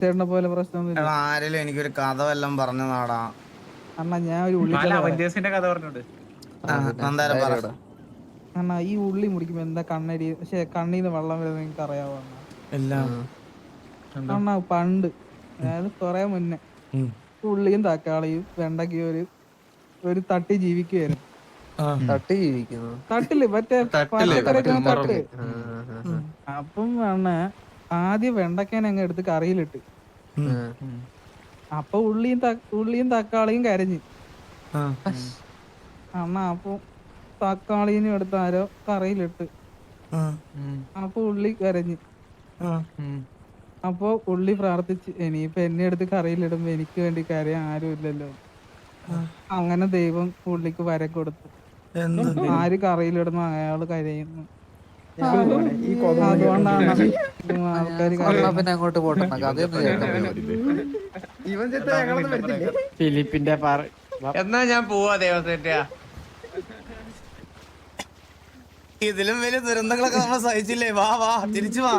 ചേട്ടനെ പോലെ പ്രശ്നമൊന്നുമില്ല ആരെങ്കിലും എനിക്കൊരു കഥ വല്ലതും പറഞ്ഞു നാടാ. അണ്ണാ ഞാൻ ഒരു ഉള്ളി അല്ല കഥ പറഞ്ഞോണ്ട് നന്ദാരം പറ. അണ്ണാ ഈ ഉള്ളി മുടിക്കുമ്പോ എന്താ കണ്ണടി? പക്ഷെ കണ്ണീന്ന് വെള്ളം വരുന്നത് നിങ്ങൾക്ക് അറിയാവോ അണ്ണാ? അണ്ണാ പണ്ട്. അതായത് കൊറേ മുന്നേ. ഉള്ളിയും തക്കാളിയും വെണ്ടയ്ക്കും ഒരു ഒരു തട്ടി ജീവിക്കുവായിരുന്നു. തട്ടി ജീവിക്കുന്നു. തട്ടിൽ മറ്റേ തട്ടിൽ തട്ട് അപ്പം അണ്ണ ആദ്യം വെണ്ടക്കേനെ അങ്ങ് എടുത്ത് കറിയിലിട്ട്. അപ്പൊ ഉള്ളിയും ഉള്ളിയും തക്കാളിയും കരഞ്ഞ്. അമ്മ അപ്പൊ തക്കാളിനും എടുത്ത് ആരോ കറിയിലിട്ട്. അപ്പൊ ഉള്ളി കരഞ്ഞ്. അപ്പൊ ഉള്ളി പ്രാർത്ഥിച്ച് ഇനിയിപ്പൊ എന്നെ എടുത്ത് കറിയിലിടുമ്പോ എനിക്ക് വേണ്ടി കരയാൻ ആരും ഇല്ലല്ലോ. അങ്ങനെ ദൈവം ഉള്ളിക്ക് വര കൊടുത്തു. ആര് കറിയിലിടുന്നു അയാൾ കരയുന്നു. പിന്നെ അങ്ങോട്ട് പോട്ടെ. ഫിലിപ്പിന്റെ പാറ എന്നാ ഞാൻ പോവാ ദേവസേറ്റാ ഇതിലും വലിയ ദുരന്തങ്ങളൊക്കെ നമ്മൾ സഹിച്ചില്ലേ? വാ വാ തിരിച്ചു വാ.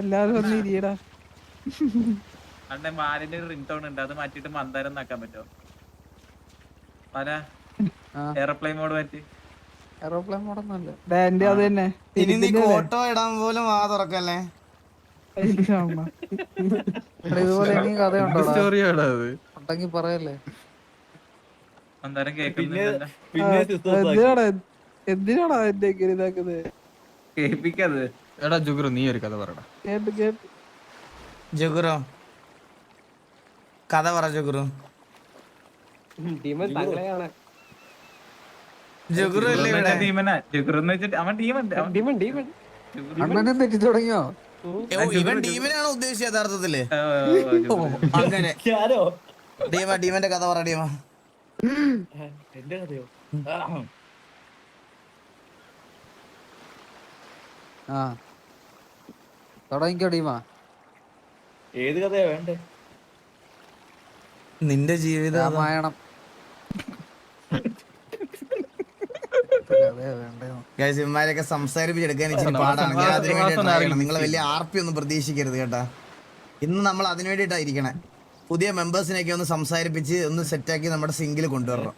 എല്ലാരും ഒന്ന് ഇരിയടാ. അണ്ണൻ മാലിന്റെ ഒരു റിംഗ് ടോൺ ഉണ്ട്. അത് മാറ്റിട്ട് മന്ദാരം നാക്കാൻ പറ്റുമോ? പല. എയർപ്ലെയിൻ മോഡ് മാറ്റി. എയറോപ്ലെയിൻ മോഡൊന്നുമല്ല. എന്റെ അത് തന്നെ ഇനി നീ കോട്ടോ ഇടാൻ പോലും ആ തുറക്കല്ലേ? ഇതുപോലെ ഇനി കഥയുണ്ടോ സ്റ്റോറിയാടാ അത്? ഉണ്ടെങ്കിൽ പറയല്ലേ? എന്തിനാടാ? എന്തിനാടാ എന്റെ ഇങ്ങനെ ഇതാക്കുന്നത് കേൾപ്പിക്കത്. എടാ ജുഗുറു നീ ഒരു കഥ പറടാ. കേട്ട് കേട്ട്. ജുഗുറോ. കഥ പറ ജുഗുറു ഇവിടെ ടീമനാ ജുഗുറെന്ന് വെച്ചിട്ട് അവൻ ടീമുണ്ട് അവൻ അണ്ണനെ തെറ്റി തുടങ്ങിയോ? ഓ, ഇവൻ ടീമിനാണ് ഉദ്ദേശിച്ചത് യഥാർത്ഥത്തിൽ? ആ, ജുഗുറ്. അങ്ങനെ. ഡീമ ഡീമന്റെ കഥ പറ ഡീമ. ആ. തുടങ്ങിക്കോ ടീമാ ഏത് കഥയാ വേണ്ടേ? നിന്റെ ജീവിതം. രാമായണം. Guys, ഇവന്മാരെയൊക്കെ സംസാരിപ്പിച്ചെടുക്കാൻ ഇച്ചിരി പാടാണ്. ഞാൻ അതിനു വേണ്ടിയിട്ടാണ് നിങ്ങൾ വലിയ ആർ പി ഒന്നും പ്രതീക്ഷിക്കരുത് കേട്ടാ. ഇന്ന് നമ്മൾ അതിനു വേണ്ടിയിട്ടായിരിക്കണേ. പുതിയ മെമ്പേഴ്സിനെയൊക്കെ ഒന്ന് സംസാരിപ്പിച്ച് ഒന്ന് സെറ്റാക്കി നമ്മുടെ സിംഗിൽ കൊണ്ടുവരണം.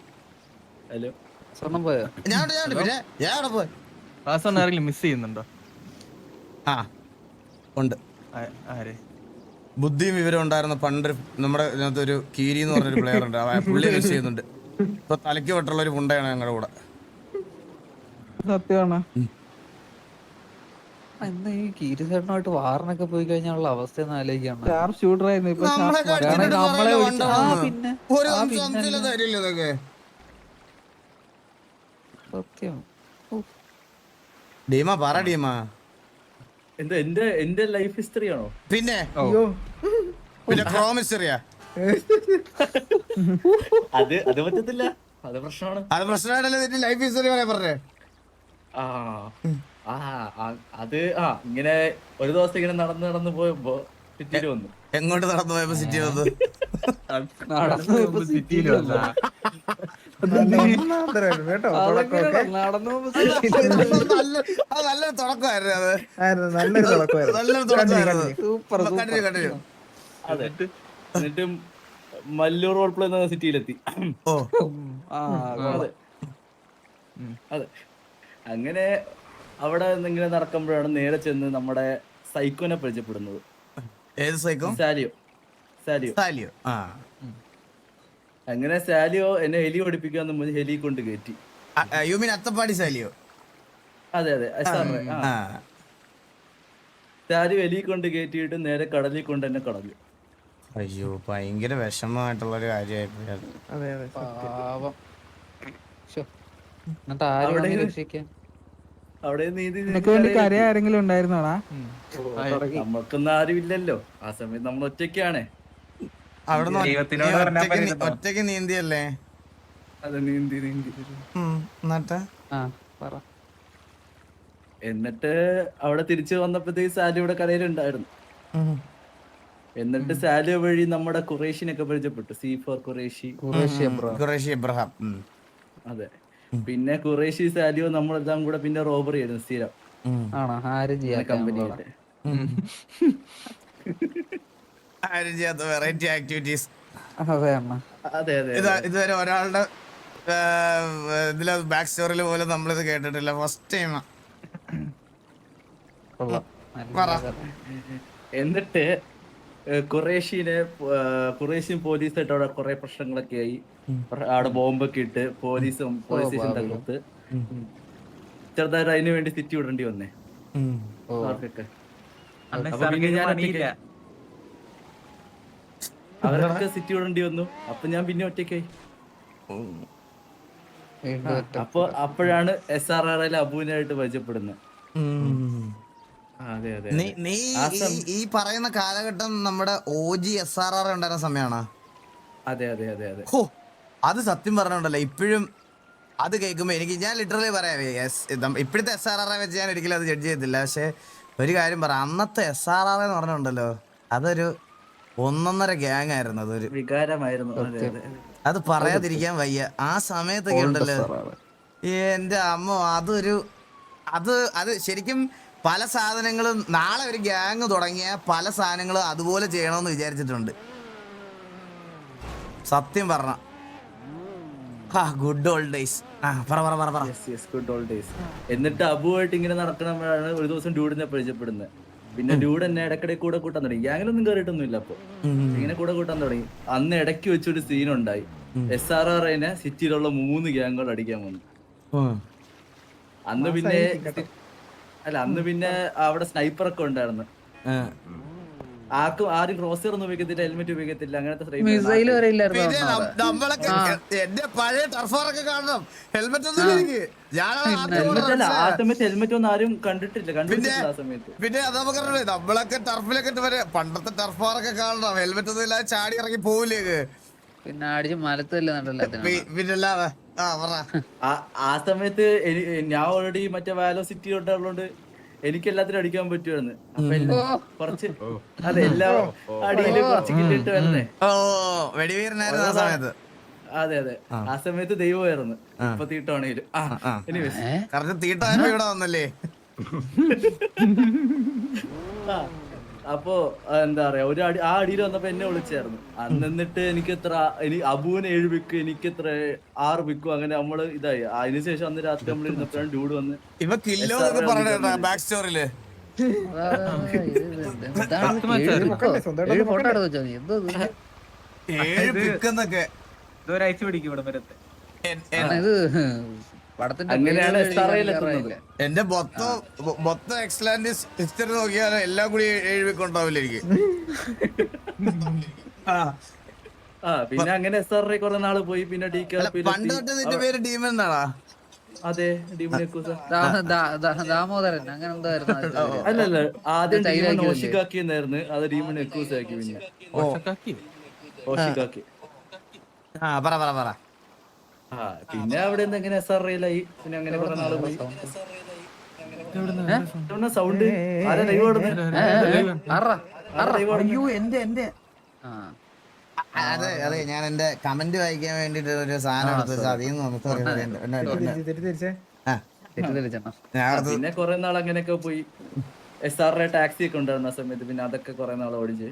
ഹലോ. സ്വർണം പോയോ? ഞാൻ ഞാൻ പിന്നെ ഞാൻ അവിടെ പോയി. മിസ് ചെയ്യുന്നുണ്ടോ? ആ ഉണ്ട്. ബുദ്ധിയും വിവരം ഉണ്ടായിരുന്ന പണ്ടൊരു നമ്മുടെ ഇതിനകത്ത് ഒരു കീരി എന്ന് പറഞ്ഞൊരു പ്ലെയർ ഉണ്ട്. പുള്ളി മിസ് ചെയ്യുന്നുണ്ട്. ഇപ്പൊ തലയ്ക്ക് വെട്ടുള്ള ഒരു പുണ്ടയാണ് ഞങ്ങളുടെ കൂടെ. സത്യമാണ്. എന്താ ഈ കീരിസേട്ടനുമായിട്ട് വാറിനൊക്കെ പോയി കഴിഞ്ഞാലുള്ള അവസ്ഥ ഒന്ന് ആലോചിക്കണം ഷാർപ്പ് ഷൂട്ടർ ആയിരുന്നു. ഇപ്പൊ നമ്മളെ sharp കടിച്ചിട്ട് നമ്മളെ വിളിച്ച്- ആ. പിന്നെ. ഒരു ആ, പിന്നെ സംശയമില്ലാത്ത കാര്യമില്ല ഇതൊക്കെ. സത്യം. ഡീമ പറ ഡീമ. എന്താ എന്റെ എന്റെ ലൈഫ് ഹിസ്റ്ററി ആണോ? പിന്നെ. പിന്നെ പ്രോമിസറിയാ അത് അത് പറ്റത്തില്ല. അത് പ്രശ്നമാണ്. അത് പ്രശ്നമായിട്ടല്ലേ നിന്റെ ലൈഫ് ഹിസ്റ്ററി പറയാ പറഞ്ഞേ? ആ. ആ അത് ആ ഇങ്ങനെ ഒരു ദിവസം ഇങ്ങനെ നടന്ന് നടന്ന് പോയപ്പോ സിറ്റിയിൽ വന്നു. എങ്ങോട്ട് നടന്നു പോയപ്പോ സിറ്റി വന്നു നടന്നു പോയപ്പോ സിറ്റിയിൽ വന്നു? നടന്നു നല്ല- അത് നല്ലൊരു തുടക്കമായിരുന്നു അത്. നല്ലൊരു തുടക്കമായിരുന്നു. നല്ലൊരു തുടക്കമായിരുന്നു സൂപ്പർ കണ്ടിന്യൂ കണ്ടിന്യൂ അതെ. എന്നിട്ട് മല്ലൂർ റോഡ് പ്ലേ എന്ന സിറ്റിയിലെത്തി. ഓ. ആ അതെ. അതെ. അങ്ങനെ അവിടെ എന്തെങ്കിലും നടക്കുമ്പോഴാണ് നേരെ ചെന്ന് നമ്മുടെ സൈക്കോനെ പരിചയപ്പെടുന്നത്. ഏത് സൈക്കോ? സാലിയോ. സാലിയോ. സാലിയോ. ആ. അങ്ങനെ സാലിയോ എന്നെ ഹെലി ഓടിപ്പിക്കാന്ന് മുൻപ് ഹെലി കൊണ്ട് കയറ്റി. യു മീൻ അത്തപ്പാടി സാലിയോ? അതെ അതെ. സാലിയോ ഹെലി കൊണ്ട് കയറ്റിയിട്ട് നേരെ കടലിൽ കൊണ്ട് എന്നെ കടഞ്ഞു അയ്യോ ഭയങ്കര വിഷമമായിട്ടുള്ള ഒരു കാര്യമായിപ്പോയി അത്. അതെ അതെ. പാവം. അവിടെ നിനക്ക് വേണ്ടി ആരെങ്കിലും ഉണ്ടായിരുന്നോടാ? ആ സമയത്ത് നമ്മൾ ഒറ്റയ്ക്കാണ്. ഒറ്റയ്ക്ക് ഒറ്റയ്ക്ക് നീന്തിയല്ലേ? അത് നീന്തി നീന്തി. എന്നിട്ട്? ആ പറ. എന്നിട്ട് അവിടെ തിരിച്ചു വന്നപ്പോഴത്തേക്ക് സാലി ഇവിടെ കടയിലുണ്ടായിരുന്നു. എന്നിട്ട് സാലി വഴി നമ്മുടെ കുറേഷ്യനൊക്കെ പരിചയപ്പെട്ടു. C for Qureshi Qureshi bro Qureshi Ibrahim അതെ. പിന്നെ ഖുറേഷി സാലിയോ നമ്മളെല്ലാം കൂടെ പിന്നെ റോബറി ആയിരുന്നു സ്ഥിരം. ആണോ? ആരും ചെയ്യാൻ കമ്പനിയിലെ ആരും ചെയ്യാത്ത വെറൈറ്റി ആക്ടിവിറ്റീസ് അതെ അമ്മ. അതെ അതെ ഇത് ഇതുവരെ ഒരാളുടെ ഇതിൽ ബാക്ക് സ്റ്റോറിൽ പോലും നമ്മളിത് കേട്ടിട്ടില്ല. ഫസ്റ്റ് ടൈം കൊള്ളാം. നല്ല പറ. കഥ. എന്നിട്ട് ഖുറേഷിനെ പോലീസ് പോലീസായിട്ട് അവിടെ കുറെ പ്രശ്നങ്ങളൊക്കെ ആയി. അവിടെ ബോംബൊക്കെ ഇട്ട് പോലീസും പോലീസ് സ്റ്റേഷൻ തകർത്ത്. ചെറുതായിട്ട് അതിനു വേണ്ടി സിറ്റി വിടേണ്ടി വന്നേ. അവർക്കൊക്കെ. അണ്ണൻ അപ്പൊ പിന്നെ ഞാൻ പണിയില്ല അവരൊക്കെ സിറ്റി വിടേണ്ടി വന്നു. അപ്പൊ ഞാൻ പിന്നെ ഒറ്റയ്ക്കായി. അപ്പൊ അപ്പോഴാണ് എസ് ആർ ആർ എൽ അബുവിനായിട്ട് പരിചയപ്പെടുന്നത്. നീ നീ ഈ- പറയുന്ന കാലഘട്ടം നമ്മുടെ O G S R R ഉണ്ടായിരുന്ന സമയമാണോ? അതെ അതെ അതെ അതെ. ഹോ അത് സത്യം പറഞ്ഞുണ്ടല്ലോ ഇപ്പോഴും അത് കേൾക്കുമ്പോൾ എനിക്ക് ഞാൻ ലിറ്ററലി പറയാം ഇപ്പോഴത്തെ എസ് ആർ ആറെ വെച്ച് ഞാൻ ഒരിക്കലും അത് ജഡ്ജ് ചെയ്തില്ല പക്ഷെ ഒരു കാര്യം പറ അന്നത്തെ എസ് ആർ ആർ എന്ന് പറഞ്ഞിട്ടുണ്ടല്ലോ അതൊരു ഒന്നൊന്നര ഗ്യാങ് ആയിരുന്നു അതൊരു വികാരമായിരുന്നു. അതെ അതെ അത്. പറയാതിരിക്കാൻ വയ്യ. ആ സമയത്തൊക്കെ ഉണ്ടല്ലോ എന്റെ അമ്മ അതൊരു അത് അത് ശരിക്കും പല സാധനങ്ങളും നാളെ ഒരു ഗ്യാങ് തുടങ്ങിയ പല സാധനങ്ങളും അതുപോലെ ചെയ്യണമെന്ന് വിചാരിച്ചിട്ടുണ്ട്. സത്യം പറഞ്ഞ. ഗുഡ് ഓൾഡ് ഡേയ്സ് ആ പറ പറ പറ ഗുഡ് ഓൾഡ് ഡേയ്സ് എന്നിട്ട് അബുവായിട്ട് ഇങ്ങനെ നടക്കണമ്പോഴാണ് ഒരു ദിവസം ഡ്യൂഡിനെ പരിചയപ്പെടുന്നത്. പിന്നെ ഡ്യൂഡ് എന്നെ ഇടയ്ക്കിടെ കൂടെ കൂട്ടാൻ തുടങ്ങി. ഗ്യാങ്ങിലൊന്നും കയറിയിട്ടൊന്നും ഇല്ല അപ്പൊ ഇങ്ങനെ കൂടെ കൂട്ടാൻ തുടങ്ങി. അന്ന് ഇടയ്ക്ക് വെച്ചൊരു സീൻ ഉണ്ടായി എസ് ആർ ആർ ഐനെ സിറ്റിയിലുള്ള മൂന്ന് ഗ്യാങ്ങുകൾ അടിക്കാൻ വന്നു. അന്ന് പിന്നെ അല്ല അന്ന് പിന്നെ അവിടെ സ്നൈപ്പർ ഒക്കെ ഉണ്ടായിരുന്നു. ആ. ആർക്കും ആരും ക്രോസർ ഒന്നും ഉപയോഗിക്കത്തില്ല ഹെൽമെറ്റ് ഉപയോഗിക്കത്തില്ല അങ്ങനത്തെ മിസൈൽ വരെ ഇല്ലായിരുന്നു പിന്നെ നം- നമ്മളൊക്കെ എന്റെ പഴയ ടർഫാറൊക്കെ കാണണം. ഹെൽമെറ്റ് ഒന്നും എനിക്ക് ഞാനാണ് ആദ്യം Helmet അല്ല, ആ സമയത്ത് ഹെൽമെറ്റ് ഒന്നും ആരും കണ്ടിട്ടില്ല കണ്ടിട്ടില്ല ആ സമയത്ത്. പിന്നെ അത് നമുക്ക് നമ്മളൊക്കെ ടർഫിലൊക്കെ ഇട്ട് വരെ പണ്ടത്തെ ടർഫാറൊക്കെ കാണണം. ഹെൽമെറ്റ് ഒന്നും ഇല്ലാതെ ചാടി ഇറങ്ങി പോവില്ലേ പിന്നെ അടിച്ച് മലത്തല്ലേ നടല്ല പിന്നെ അല്ലാതെ ആ സമയത്ത് ഞാൻ ഓൾറെഡി മറ്റേ വാലോ സിറ്റി തൊട്ടുള്ളതുകൊണ്ട് എനിക്ക് എല്ലാത്തിനും അടിക്കാൻ പറ്റുമായിരുന്നു അപ്പൊ കുറച്ച് അതെ എല്ലാ അടിയിലും കുറച്ച് കിട്ടിട്ട് വരുന്നേ. വെടിവീരനായിരുന്നു ആ സമയത്ത്. അതെ അതെ. ആ. സമയത്ത് ദൈവമായിരുന്നു. ഇപ്പൊ തീട്ടാണെങ്കിലും തീട്ടായപ്പോ ഇവിടെ വന്നല്ലേ? ആ, അപ്പൊ എന്താ പറയാ ഒരു അടി ആ അടിയിൽ വന്നപ്പോ എന്നെ വിളിച്ചായിരുന്നു. അന്ന് എന്നിട്ട് എനിക്ക് എത്ര എനിക്ക് അബുവിന് ഏഴ് പിക്ക് എനിക്ക് എത്ര ആറ് പിക്കും അങ്ങനെ നമ്മൾ ഇതായി. അതിനുശേഷം അന്ന് രാത്രി നമ്മൾ ഇരുന്നപ്പോഴാണ് ഡ്യൂഡ് വന്ന് ഇവ കില്ലോ എന്നൊക്കെ ബാക്ക് സ്റ്റോറിയിൽ ഫോട്ടോ എടുത്ത് വെച്ചോ നീ? എന്തോ ഇത്? ഏഴ് പിക്കെന്നൊക്കെ ഇതൊരാഴ്ച പിടിക്കും ഇവിടെ വരത്ത് അങ്ങനെയാണ്. എന്റെ മൊത്തം മൊത്തം എക്സലാൻഡ് ഹിസ്റ്ററി നോക്കിയാൽ എല്ലാം കൂടി എഴുതിക്കൊണ്ടാവില്ല എനിക്ക്. ആ. ആ പിന്നെ അങ്ങനെ എസ് ആർ കുറെ നാൾ പോയി പിന്നെ ഡി പണ്ട് തൊട്ട് നിന്റെ പേര് ഡീമൻ എന്നാടാ? അതെ ദാമോദരൻ അങ്ങനെ ആയിരുന്നു അല്ലല്ല ആദ്യം അത് ഡീമൺ തൈലാക്കി ഓഷിക്കാക്കി എന്നായിരുന്നു അത് ഡീമൺ എക്കൂസ് ആക്കി പിന്നെ. ഓഷിക്കാക്കി ആ പറ പറ പറ. പിന്നെ അവിടെ നിന്ന് എങ്ങനെ എസ് ആർ ഐയിലായി പിന്നെ അങ്ങനെ കുറെ നാൾ പോയി. സൗണ്ട് ആരാ ലൈവ്? അയ്യോ എന്റെ എന്റെ. ആ. അതെ അതെ ഞാൻ എന്റെ കമന്റ് വായിക്കാൻ വേണ്ടിട്ട് ഒരു സാധനം എടുത്ത് വെച്ചാൽ അതിൽ നിന്ന് നമുക്ക് പിന്നെ കുറെ നാൾ അങ്ങനെയൊക്കെ പോയി. എസ് ആർ ഐ ടാക്സി ഒക്കെ ഉണ്ടായിരുന്ന സമയത്ത് പിന്നെ അതൊക്കെ കുറെ നാൾ ഓടിച്ച്.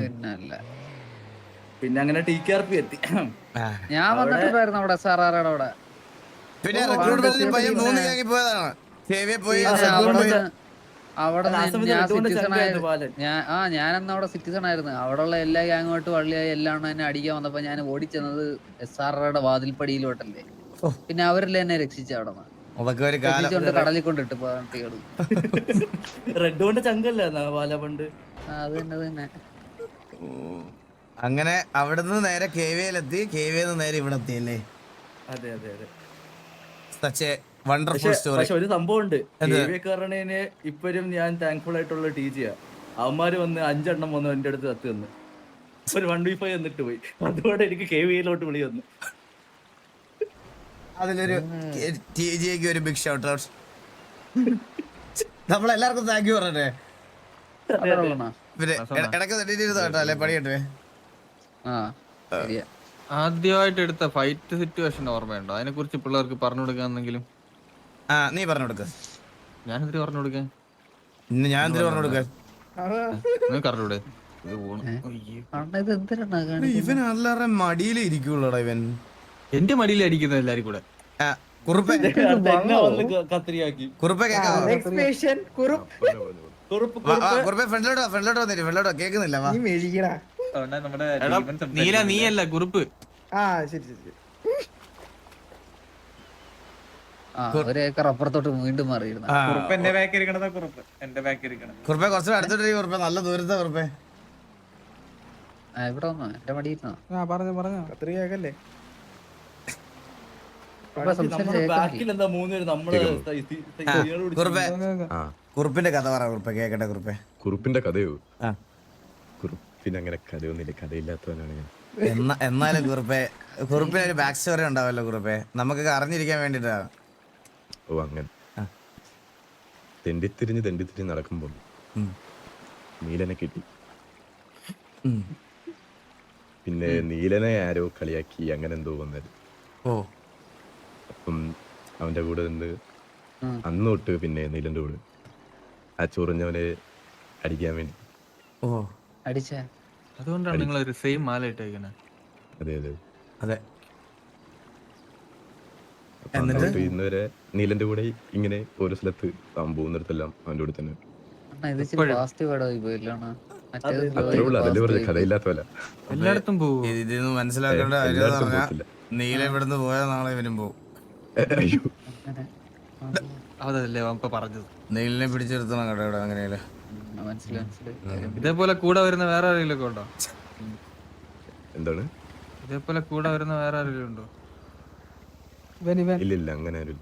പിന്നല്ല. പിന്നെ അങ്ങനെ ടി കെ ആർ പി എത്തി. ഞാൻ വന്നിട്ടുണ്ടായിരുന്നു അവിടെ ആറാടെ അവിടെ? പിന്നെ റിക്രൂട്ട്മെന്റിൽ പോയി മൂന്ന് ഗ്യാങ്ങിൽ പോയതാണ്. സേവിയെ പോയി അവിടെ ഞാൻ അന്ന് സിറ്റിസൺ ആയിരുന്നു ആ ഞാനന്ന് അവിടെ സിറ്റിസൺ ആയിരുന്നു. അവിടെ ഉള്ള എല്ലാ ഗ്യാങ്ങുമായിട്ട് വള്ളിയായി എല്ലാം എന്നെ അടിക്കാൻ വന്നപ്പോ ഞാൻ ഓടിച്ചെന്നത് എസ് ആർ ആറുടെ വാതിൽപ്പടിയിലോട്ടല്ലേ. പിന്നെ അവരല്ലേ എന്നെ രക്ഷിച്ച അവിടെ നിന്ന്. കടലിൽ കൊണ്ടിട്ട് റെഡ് കൊണ്ട് ചങ്കല്ലേ അത് തന്നെ അത് തന്നെ. അങ്ങനെ അവിടുന്ന് നേരെ കെ വിയിലെത്തി കെ വിന്ന് നേരെ ഇവിടെ എത്തിയല്ലേ? അതെ അതെ അതെ. സച്ചേ വണ്ടർഫുൾ സ്റ്റോറി പക്ഷെ ഒരു സംഭവം ഉണ്ട് കാരണേനെ ഇപ്പോഴും ഞാൻ താങ്ക്ഫുൾ ആയിട്ടുള്ള ടി ജിയാ അവന്മാര് വന്ന് അഞ്ചെണ്ണം വന്ന് എന്റെ അടുത്ത് കത്ത് വന്ന് ഒരു വൺ വി ഫൈവ് എന്നിട്ട് പോയി. അതുകൊണ്ട് എനിക്ക് കെ വിയിലോട്ട് വിളി വന്നു. അതിലൊരു ടി ജിക്ക് ഒരു ബിഗ് ഷൗട്ട് ഔട്ട് നമ്മളെല്ലാവർക്കും താങ്ക് യു പറഞ്ഞേ ഇടയ്ക്ക് ഇടയ്ക്ക് തെറ്റിയിരുന്നോ കേട്ടോ അല്ലെ? പണി ആ ശരിയാ ആദ്യമായിട്ട് എടുത്ത ഫൈറ്റ് സിറ്റുവേഷൻ ഓർമ്മയുണ്ടോ? അതിനെ കുറിച്ച് പിള്ളേർക്ക് പറഞ്ഞു കൊടുക്കാന്നെങ്കിലും. ആ നീ പറഞ്ഞു കൊടുക്ക. ഞാൻ എന്തിനു പറഞ്ഞു കൊടുക്കാൻ? ഇന്ന് ഞാൻ എന്തിനു പറഞ്ഞു കൊടുക്ക നിങ്ങൾക്ക് അറിഞ്ഞൂടെ? ഇത് പോണു. ഏ? അയ്യോ. ഇത് എന്തിനാണ് എടാ, ഇവൻ എല്ലാവരുടെ മടിയിൽ ഇരിക്കുള്ളടാ ഇവൻ. എന്റെ മടിയിൽ അടിക്കുന്ന എല്ലാരും കൂടെ. കുറുപ്പ്. കത്തിരിയാക്കി കുറുപ്പ് വന്ന്? ക- കത്രിയാക്കി. കുറുപ്പെ ഫ്രണ്ടിലോട്ടോ ഫ്രണ്ടിലോട്ട് വന്നിട്ട് ഫ്രണ്ടിലോട്ടോ കേൾക്കുന്നില്ല നമ്മുടെ നീല നീയല്ല കുറിപ്പ് ആ ശരി ശരി ഒരു ഏക്കർ അപ്പുറത്തോട്ട് വീണ്ടും മാറിയിരുന്നു. കുറുപ്പ് എന്റെ ബാക്ക് ഇരിക്കണതാ കുറുപ്പ് എന്റെ ബാക്ക് ഇരിക്കണത് കുറുപ്പെ കുറച്ച് അടുത്തോട്ട് കുറുപ്പെ. നല്ല ദൂരത്താ കുറുപ്പെ. ആ ഇവിടെ വന്നോ? എന്റെ മടിയിരുന്നോ ആ പറഞ്ഞു പറഞ്ഞു. കുറുപ്പെ കുറുപ്പിന്റെ കഥ പറ കുറുപ്പെ. കേക്കട്ടെ കുറുപ്പെ. കുറുപ്പിന്റെ കഥയോ? ആ. കുറുപ്പിന് അങ്ങനെ കഥയൊന്നുമില്ല. കഥയില്ലാത്തവനാണ് ഞാൻ. എന്നാ എന്നാലും കുറുപ്പെ കുറുപ്പിന് ഒരു ബാക്ക് സ്റ്റോറി ഉണ്ടാവല്ലോ കുറുപ്പെ. നമുക്ക് അറിഞ്ഞിരിക്കാൻ വേണ്ടിട്ടാ. ഓ അങ്ങനെ. തെണ്ടിത്തിരിഞ്ഞ് തെണ്ടിത്തിരിഞ്ഞ് നടക്കുമ്പോൾ. നീലനെ കിട്ടി. പിന്നെ നീലനെ ആരോ കളിയാക്കി അങ്ങനെ എന്തോ വന്നത്. ഓ. അപ്പം അവന്റെ കൂടെ നിന്ന്. അന്ന് തൊട്ട് പിന്നെ നീലന്റെ കൂടെ ആ ചൊറിഞ്ഞവനെ അടിക്കാൻ വേണ്ടി. ഓ. അതുകൊണ്ടാണ് നിങ്ങൾ ഒരു സെയിം മാല അതെ അതെ. അതെ. എന്നിട്ട്? അന്ന് ഇന്ന് വരെ നീലന്റെ കൂടെ ഇങ്ങനെ ഒരു സ്ഥലത്ത് അവൻ പോകുന്നിടത്തെല്ലാം അവന്റെ കൂടെ തന്നെ. അണ്ണാ ഇത് ഇച്ചിരി പോസിറ്റീവ് ആയി പോയില്ലാണ് മറ്റേത് അത്രേ ഉള്ളൂ. അതല്ലേ പറഞ്ഞ കഥയില്ലാത്തവല്ല എല്ലായിടത്തും പോകും ഇത് ഇതിന്ന് മനസ്സിലാക്കേണ്ട കാര്യം എന്ന് എല്ലായിടത്തും നീല ഇവിടുന്ന് പോയാൽ നാളെ പോകും അയ്യോ. അതല്ലേ അവൻ ഇപ്പൊ പറഞ്ഞത്. നീലിനെ പിടിച്ചെടുത്തണം കടയുടെ അങ്ങനെയല്ലേ. മനസ്സിലായി മനസ്സിലായി. ഇതേപോലെ കൂടെ വരുന്ന വേറെ ആരെങ്കിലും ഉണ്ടോ? എന്താണ്? ഇതേപോലെ കൂടെ വരുന്ന വേറെ ആരെങ്കിലും ഉണ്ടോ? ഇല്ലില്ല അങ്ങനെ ഒരു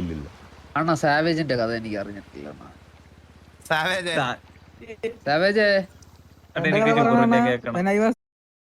ഇല്ലില്ല. അണ്ണാ സാവേജിന്റെ കഥ എനിക്ക് അറിഞ്ഞിട്ടില്ല സാവേജ്. സാവേജ്. സാവേജേ